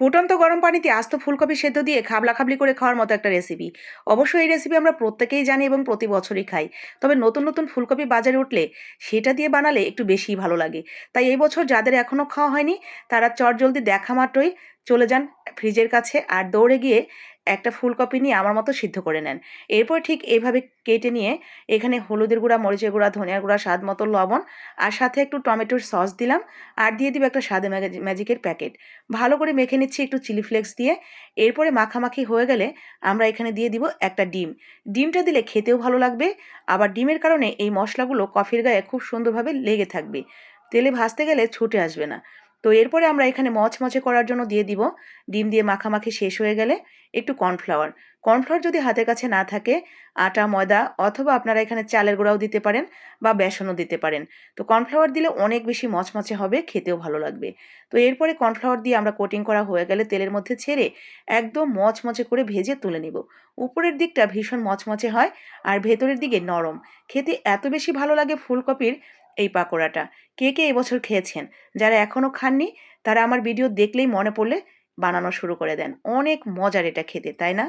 ফুটন্ত গরম পানিতে আস্ত ফুলকপি সেদ্ধ দিয়ে খাবলা খাবলি করে খাওয়ার মতো একটা রেসিপি অবশ্য এই রেসিপি আমরা প্রত্যেকেই জানি এবং প্রতি বছরই খাই। তবে নতুন নতুন ফুলকপি বাজারে উঠলে সেটা দিয়ে বানালে একটু বেশিই ভালো লাগে। তাই এই বছর যাদের এখনও খাওয়া হয়নি, তারা চট জলদি দেখা মাত্রই চলে যান ফ্রিজের কাছে আর দৌড়ে গিয়ে একটা ফুলকপি নিয়ে আমার মতো সিদ্ধ করে নেন। এরপর ঠিক এইভাবে কেটে নিয়ে এখানে হলুদের গুঁড়া, মরিচের গুঁড়া, ধনিয়ার গুঁড়া, স্বাদ মতো লবণ আর সাথে একটু টমেটোর সস দিলাম আর দিয়ে দিব একটা স্বাদে ম্যাজিকের প্যাকেট। ভালো করে মেখে নিচ্ছি একটু চিলি ফ্লেক্স দিয়ে। এরপরে মাখামাখি হয়ে গেলে আমরা এখানে দিয়ে দিব একটা ডিম। ডিমটা দিলে খেতেও ভালো লাগবে, আবার ডিমের কারণে এই মশলাগুলো কফির গায়ে খুব সুন্দরভাবে লেগে থাকবে। তেলে ভাজতে গেলে ছুটে আসবে না। তো এরপরে আমরা এখানে মচমচে করার জন্য দিয়ে দিব। ডিম দিয়ে মাখামাখি শেষ হয়ে গেলে একটু কর্নফ্লাওয়ার। কর্নফ্লাওয়ার যদি হাতের কাছে না থাকে, আটা, ময়দা অথবা আপনারা এখানে চালের গুঁড়াও দিতে পারেন বা বেসনও দিতে পারেন। তো কর্নফ্লাওয়ার দিলে অনেক বেশি মচমচে হবে, খেতেও ভালো লাগবে। তো এরপরে কর্নফ্লাওয়ার দিয়ে আমরা কোটিং করা হয়ে গেলে তেলের মধ্যে ছেড়ে একদম মচমচে করে ভেজে তুলে নিব। উপরের দিকটা ভীষণ মচমচে হয় আর ভেতরের দিকে নরম। খেতে এত বেশি ভালো লাগে ফুলকপির এই পাকোড়াটা। কে কে এবছর খেয়েছেন? যারা এখনও খাননি, তারা আমার ভিডিও দেখলেই মনে পড়লে বানানো শুরু করে দেন। অনেক মজার এটা খেতে, তাই না?